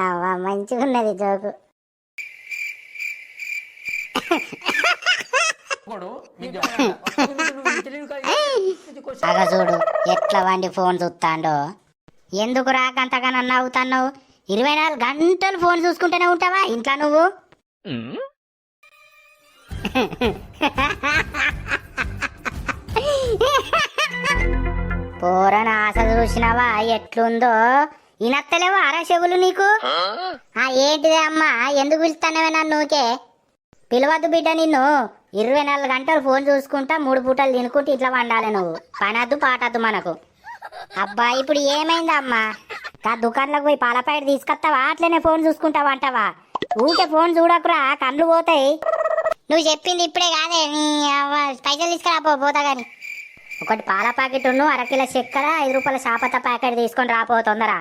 అవ్వ మంచిగా ఉన్నది జోకు అగ చూడు ఎట్లా వండి ఫోన్ చూస్తాండో ఎందుకు రాకంతగా నన్ను అవుతావు ఇరవై నాలుగు గంటలు ఫోన్ చూసుకుంటూనే ఉంటావా ఇంట్లో నువ్వు? పోరన ఆశ చూసినావా? ఎట్లుందో? ఇనత్తలేవా అరా చెవులు నీకు? ఆ? ఏంటిదే అమ్మా? ఎందుకు పిలుస్తానవే నన్ను ఊకే? పిలవద్దు బిడ్డ నిన్ను. ఇరవై నాలుగు గంటలు ఫోన్ చూసుకుంటా మూడు పూటలు తినుకుంటూ ఇట్లా వండాలి నువ్వు. పనద్దు పాటద్దు మనకు. అబ్బా ఇప్పుడు ఏమైంది అమ్మా? ఆ దుకాణంలోకి పోయి పాల ప్యాకెట్ తీసుకొస్తావా అట్లనే ఫోన్ చూసుకుంటావా అంటావా ఊకే ఫోన్ చూడకురా కళ్ళు పోతాయి. నువ్వు చెప్పింది ఇప్పుడే కాదే. నీ అవ్వ పైసలు తీసుకురా పోతా గాని. ఒకటి పాల ప్యాకెట్ అరకిలో చక్కెర ఐదు రూపాయల చాపత ప్యాకెట్ తీసుకొని రాపో తొందర